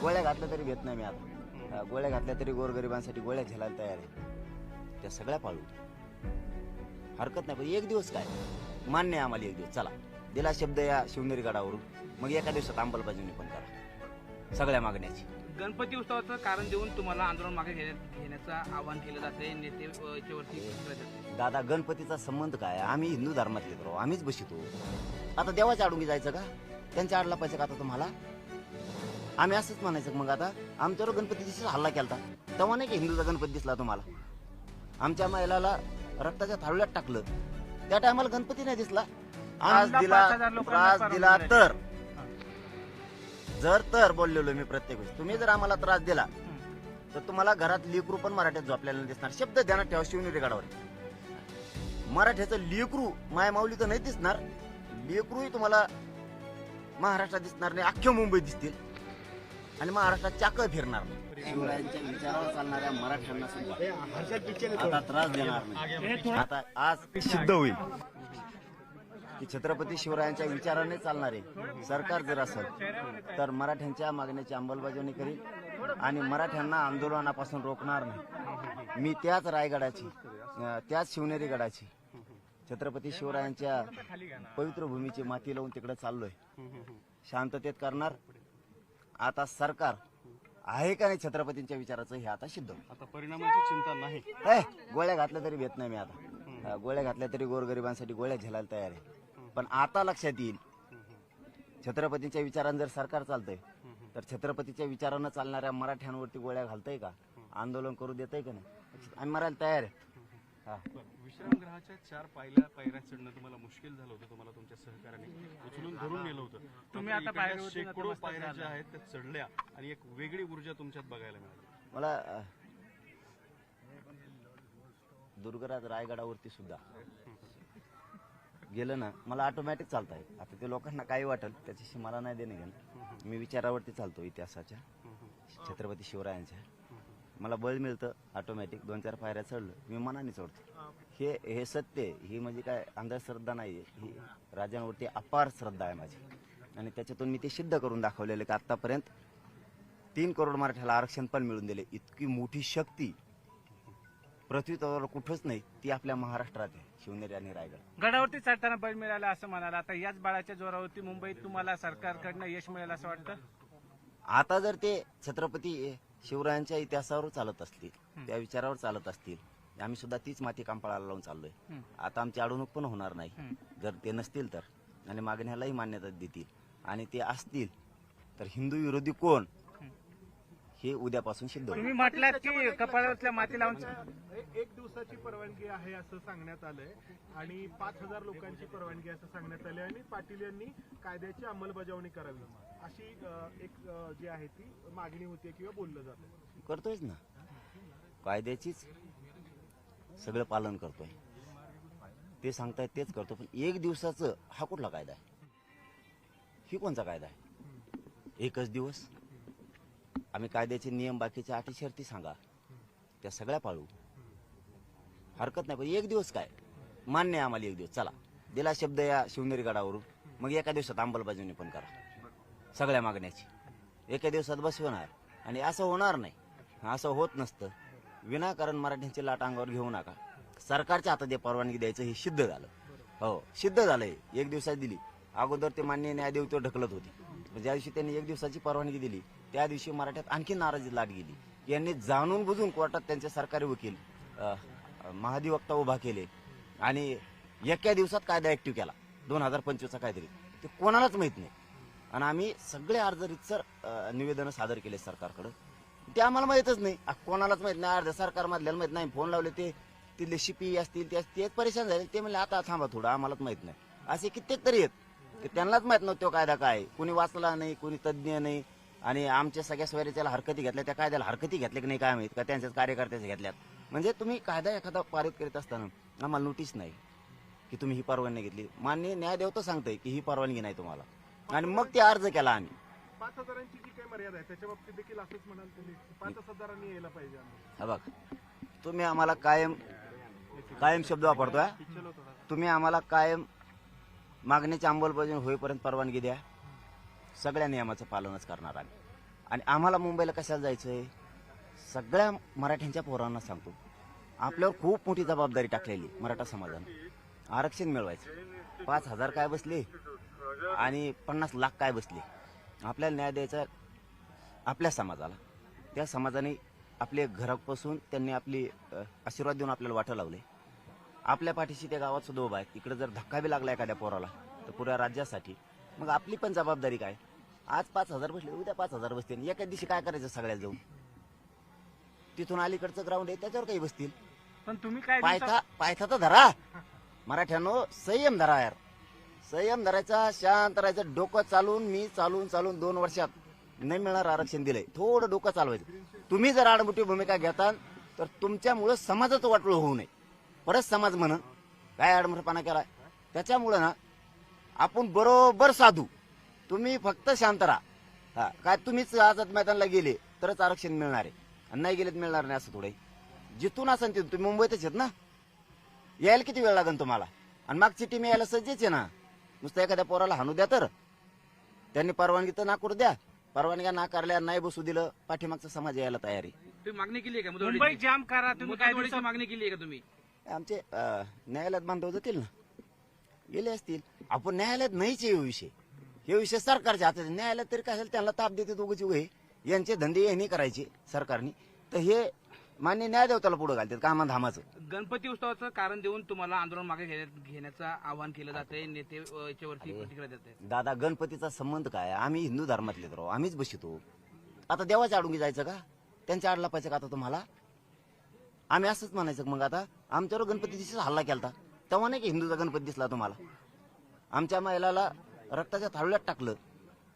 गोळ्या घातल्या तरी घेत नाही मी आता. गोळ्या घातल्या तरी गोरगरिबांसाठी गोळ्या झेलायला तयार आहे. त्या सगळ्या पाळू हरकत नाही पण एक दिवस काय? मान्य आहे आम्हाला एक दिवस. चला दिला शब्द या शिवनेरी गडावरून मग एका दिवसात अंमलबजावणी पण करा. सगळ्या मागण्याची. गणपती उत्सवाचं कारण देऊन तुम्हाला आंदोलन मागे घेण्या- घेण्याचं आवाहन केलं जाते नेते याच्यावरती. दादा गणपतीचा संबंध काय? आम्ही हिंदू धर्मातले तर आम्हीच बसितो. आता देवाच्या आडून जायचं का? त्यांच्या आडला पाहिजे का आता तुम्हाला? आम्ही असंच म्हणायचं मग आता. आमच्यावर गणपती दिवशी हल्ला केलता. तेव्हा नाही की हिंदूचा गणपती दिसला तुम्हाला? आमच्या महिलाला रक्ताच्या थाळव्यात टाकलं. त्या टायमाला गणपती नाही दिसला. आमला दिला त्रास दिला. तर. जर तर बोललेलो मी प्रत्येक वेळेस. तुम्ही जर आम्हाला त्रास दिला तर तुम्हाला घरात लेकरू पण मराठ्यात झोपलेलं नाही दिसणार. शब्द ध्यानात ठेवा शिवनेरी गडावर. मराठ्याचं लेकरू माय माऊली तर नाही दिसणार. लेकरूही तुम्हाला महाराष्ट्रात दिसणार नाही अख्ख्या मुंबईत दिसतील. आणि महाराष्ट्रात चाक फिरणार नाही. शिवरायांच्या विचारावर चालणाऱ्या मराठ्यांना सुद्धा आता त्रास देणार नाही. आता आज सिद्ध होईल. की छत्रपती शिवरायांच्या विचाराने चालणारे सरकार जर असेल तर मराठ्यांच्या मागण्याची अंमलबजावणी करील आणि मराठ्यांना आंदोलनापासून रोखणार नाही. मी त्याच रायगडाची त्याच शिवनेरी गडाची छत्रपती शिवरायांच्या पवित्र भूमीची माती लावून तिकडे चाललोय. शांततेत करणार आता सरकार आहे का नाही छत्रपतींच्या विचाराचं हे आता सिद्ध? होईल आता परिणामाची चिंता नाही. ए, गोळ्या घातल्या तरी भेट नाही मी आता. अं, गोळ्या घातल्या तरी गोरगरिबांसाठी गोळ्या झेलायला तयार आहे. पण आता लक्षात येईल छत्रपतींच्या विचारानं जर सरकार चालतंय तर छत्रपतीच्या विचारानं चालणाऱ्या मराठ्यांवरती गोळ्या घालतंय का? आंदोलन करू देतंय का नाही? आम्ही मरायला तयार आहे. हा. विश्रामगृहाच्या चार पायऱ्या पायऱ्या चढणं तुम्हाला मुश्किल झालं होतं तुम्हाला तुमच्या सहकार्याने उचलून धरून नेलं होतं. तुम्ही आता शेकडो पायऱ्या ज्या. आहेत त्या चढल्या आणि एक वेगळी ऊर्जा तुमच्यात बघायला मिळाली. मला दुर्गराज रायगडावरती सुद्धा गेलं ना मला ऑटोमॅटिक चालता येईल. आता ते लोकांना काही वाटेल त्याच्याशी मला नाही देणे घेणं. मी विचारावरती चालतो इतिहासाच्या छत्रपती शिवरायांच्या. मला बळ मिळतं ऑटोमॅटिक दोन चार पायऱ्या चढलं मी मनाने चढतो. हे हे सत्य. ही म्हणजे काय अंधश्रद्धा नाही आहे. ही राजांवरती अपार श्रद्धा आहे माझी. आणि त्याच्यातून मी ते सिद्ध करून दाखवलेलं की आतापर्यंत तीन करोड मराठ्याला आरक्षण पण मिळून दिले इतकी मोठी शक्ती पृथ्वी तलावर कुठंच नाही ती आपल्या महाराष्ट्रात आहे शिवनेरी आणि रायगड. गडावरती चढताना बळ मिळालं असं म्हणाला. आता याच बाळाच्या जोरावरती मुंबईत तुम्हाला सरकारकडनं यश मिळेल असं वाटतं? आता जर ते छत्रपती शिवरायांच्या इतिहासावर चालत असतील त्या विचारावर चालत असतील आम्ही सुद्धा तीच माती कांपाळाला लावून चाललोय. आता आमची अडवणूक पण होणार नाही. जर ते नसतील तर. आणि मागण्यालाही मान्यता देतील. आणि ते असतील तर हिंदू विरोधी कोण? हे उद्यापासून सिद्ध होईल. तुम्ही म्हटलात की कपाळातल्या माती लावून एक दिवसाची परवानगी आहे असं सांगण्यात आलंय. आणि पाच हजार लोकांची परवानगी असं सांगण्यात आली आणि पाटील यांनी कायद्याची अंमलबजावणी करावी. अशी अ, एक अ, जी आहे ती मागणी होती किंवा बोललं जातं. करतोयच ना. कायद्याचीच सगळं पालन करतोय. ते सांगतायत तेच करतो. पण एक दिवसाचं हा कुठला कायदा आहे? ही कोणचा कायदा आहे? एकच दिवस? आम्ही कायद्याचे नियम बाकीच्या अटी शर्ती सांगा. त्या सगळ्या पाळू. हरकत नाही पण एक दिवस काय? मान्य आहे आम्हाला एक दिवस. चला. दिला शब्द या शिवनेरी गडावरून. मग एका दिवसात अंमलबजावणी पण करा. सगळ्या मागण्याची. एका दिवसात बसवणार. आणि असं होणार नाही. असं होत नसतं. विनाकारण मराठ्यांची लाट अंगावर घेऊ नका. सरकारच्या हातात परवानगी द्यायचं हे सिद्ध झालं. हो सिद्ध झालंय. एक दिवसात दिली. अगोदर ते मान्य न्यायदेव ढकलत होती. ज्या दिवशी त्यांनी एक दिवसाची परवानगी दिली त्या दिवशी मराठ्यात आणखी नाराजी लाट गेली. यांनी जाणून बुजून कोर्टात त्यांचे सरकारी वकील महाधिवक्ता उभा केले आणि एका दिवसात कायदा ऍक्टिव्ह केला. दोन हजार पंचवीसचा काहीतरी. ते कोणालाच माहीत नाही. आणि आम्ही सगळे अर्ज रितसर निवेदन सादर केले सरकारकडे. ते आम्हाला माहितच नाही. कोणालाच माहीत नाही. अर्ध सरकार मधल्याला माहीत नाही. फोन लावले ते तिथले शिपी असतील ते तेच परेशान झाले. ते म्हणले आता थांबा थोडं. आम्हालाच माहीत नाही. असे कित्येक तरी आहेत. की त्यांनाच माहीत नव्हतं कायदा काय कुणी वाचला नाही कुणी तज्ज्ञ नाही. आणि आमच्या सगळ्या स्वैराच्याला हरकती घेतल्या त्या कायद्याला हरकती घेतल्या की नाही काय माहीत का? त्यांच्याच कार्यकर्त्याच घेतल्यात. म्हणजे तुम्ही कायदा एखादा पारित करीत असताना आम्हाला नोटीस नाही की तुम्ही ही परवानगी घेतली. मान्य न्यायदेव तर सांगतंय की ही परवानगी नाही तुम्हाला. आणि मग ते अर्ज केला आम्ही. पाच हजारांची जी काही मर्यादा आहे त्याच्या बाबतीत देखील असंच म्हणाल तुम्ही. पाच हजारांनी यायला पाहिजे आम्हाला. हा बघ तुम्ही आम्हाला कायम कायम शब्द वापरतोय तुम्ही आम्हाला कायम मागणीची अंमलबजावणी होईपर्यंत परवानगी द्या. सगळ्या नियमाचं पालनच करणार आम्ही. आणि आम्हाला मुंबईला कशाला जायचं आहे सगळ्या मराठ्यांच्या पोरांना सांगतो. आपल्यावर खूप मोठी जबाबदारी टाकलेली मराठा समाजानं. आरक्षण मिळवायचं. पाच हजार काय बसले? आणि पन्नास लाख काय बसले? आपल्याला न्याय द्यायचा आपल्या समाजाला. त्या समाजाने आपले घरापासून त्यांनी आपली आशीर्वाद देऊन आपल्याला वाटं लावले. आपल्या पाठीशी त्या गावात सुद्धा उभा आहेत. इकडे जर धक्का बी लागला एखाद्या पोराला तर पुऱ्या राज्यासाठी. मग आपली पण जबाबदारी काय? आज पाच हजार बसले उद्या पाच हजार बसतील. एका दिवशी काय करायचं सगळ्या जाऊन? तिथून अलीकडचं ग्राउंड आहे त्याच्यावर काही बसतील. पण तुम्ही काय पायथा पायथा तर धरा. मराठ्यानो संयम धरा यार. संयम धरायचा शांत राहायचं. डोकं चालून मी चालून चालून दोन वर्षात नाही मिळणार आरक्षण दिलंय. थोडं डोकं चालवायचं. तुम्ही जर आडमुठी भूमिका घेताल तर तुमच्यामुळं समाजाचं वाटलं होऊ नये. परत समाज म्हणून काय आडमुठेपणा केलाय? त्याच्यामुळं ना आपण बरोबर साधू. तुम्ही फक्त शांत राहा. हा काय तुम्हीच आझाद मैदानला गेले तरच आरक्षण मिळणार आहे. आणि नाही गेले तर मिळणार नाही असं थोडं जिथून असाल तिथून तुम्ही मुंबईतच आहेत ना? यायला किती वेळ लागेल तुम्हाला? आणि मागची टीम यायला सज्जच आहे ना? नुसतं एखाद्या पोराला हाणू द्या तर. त्यांनी परवानगी तर नाकरू द्या. परवानग्या नाकारल्या नाही बसू दिलं पाठीमागचा समाज यायला तयार आहे. तुम्ही मागणी केली आहे का? मुंबई जाम करा तुम्ही काय मागणी केली आहे का तुम्ही? आमचे अं, न्यायालयात बांधव जातील ना? गेले असतील. आपण न्यायालयात नाहीच आहे हे विषय. हे विषय सरकारच्या हातात आहे. न्यायालयात तरी काय असेल त्यांना ताप देते दोघंची उभे यांचे धंदे यांनी करायचे सरकारने. तर हे मान्य न्यायदेवताला पुढे घालतात कामा धामाचं. गणपती उत्सवाचं कारण देऊन तुम्हाला आंदोलन मागे घेण्या- घेण्याचं आवाहन केलं जाते नेते अ, याच्यावरती प्रतिक्रिया देत आहेत दादा गणपतीचा संबंध काय आम्ही हिंदू धर्मातले राहू आम्हीच बसितो. आता देवाच्या आडून जायचं का? त्यांच्या आड लपायचं का आता तुम्हाला? आम्ही असंच म्हणायचं मग आता? आमच्यावर गणपती दिवशीच हल्ला केलता. तेव्हा नाही की हिंदूचा गणपती दिसला तुम्हाला? आमच्या महिलाला रक्ताच्या थाळूल्यात टाकलं.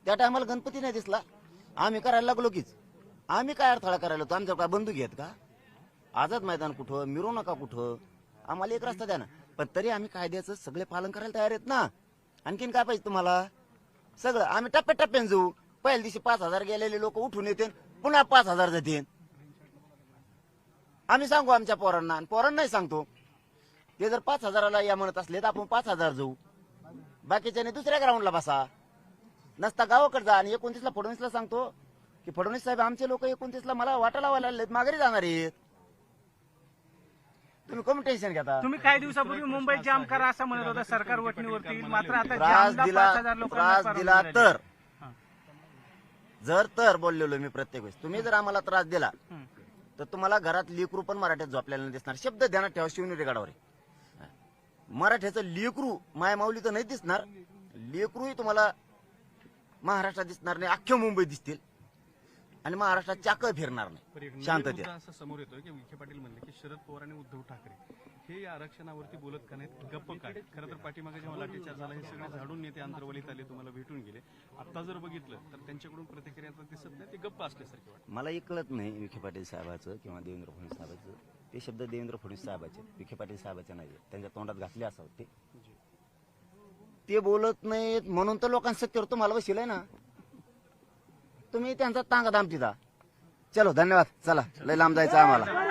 त्या टायमाला गणपती नाही दिसला. आम्ही करायला लागलो कीच. आम्ही काय अडथळा करायला होतो आमच्या काय बंदूक घेत का? आझाद मैदान कुठं? मिरू नका कुठं? आम्हाला एक रस्ता द्या ना. पण तरी आम्ही कायद्याचं सगळे पालन करायला तयार आहेत ना. आणखीन काय पाहिजे तुम्हाला? सगळं. आम्ही टप्प्याटप्प्याने जाऊ. पहिल्या दिवशी पाच हजार गेलेले लोक उठून येते पुन्हा पाच हजार जाते आम्ही सांगू आमच्या पोरांना. आणि पोरांनाही सांगतो. ते जर पाच हजाराला या म्हणत असले तर आपण पाच हजार जाऊ. बाकीच्याने दुसऱ्या ग्राउंडला बसा. नसता गावाकडे जा आणि एकोणतीसला फडणवीसला सांगतो की फडणवीस साहेब आमचे लोक एकोणतीसला मला वाटा लावायला लागलेत माघारी जाणार आहेत. तुम्ही कमी टेन्शन घेता? तुम्ही काही दिवसापूर्वी मुंबई जाम करा असं म्हणत होता सरकार वटणीवरती मात्र आता त्रास जामला दिला पाच हजार लोकांना त्रास दिला परवानगी तर. हा. जर तर बोललेलो मी प्रत्येक वेळेस. तुम्ही जर आम्हाला त्रास दिला हं. तर तुम्हाला घरात लेकरू पण मराठ्यात झोपलेलं दिसणार. शब्द ध्यानात ठेवा शिवनेरी गडावर आहे. मराठ्याचं लेकरू माय माऊली तर नाही दिसणार. लेकरूही तुम्हाला महाराष्ट्रात दिसणार नाही अख्ख्या मुंबईत दिसतील. आणि महाराष्ट्रात चाक फिरणार नाही. शांततेत. मुद्दा असा समोर येतोय की विखे पाटील म्हणले की शरद पवार आणि उद्धव ठाकरे हे या आरक्षणावरती बोलत का नाहीत? गप्प काय खरं तर पाठीमागे जेव्हा लाठीचार्ज झाला हे सगळे झाडून नेते आंतरवलीत आले तुम्हाला भेटून गेले. आता जर बघितलं तर त्यांच्याकडून प्रतिक्रिया दिसत नाही ते गप्प असल्यासारखे वाटतं. मला एक कळत नाही विखे पाटील साहेबाचं किंवा देवेंद्र फडणवीस साहेबाचं. ते शब्द देवेंद्र फडणवीस साहेबाचे विखे पाटील साहेबाचे नाही त्यांच्या तोंडात घातले असावं ते ते बोलत नाहीत म्हणून तर लोकांचं सत्तेवर तुम्हाला बसिलंय ना. तुम्ही त्यांचा तांगा दाम तिथं. चलो धन्यवाद. चला लय लांब जायचं आम्हाला.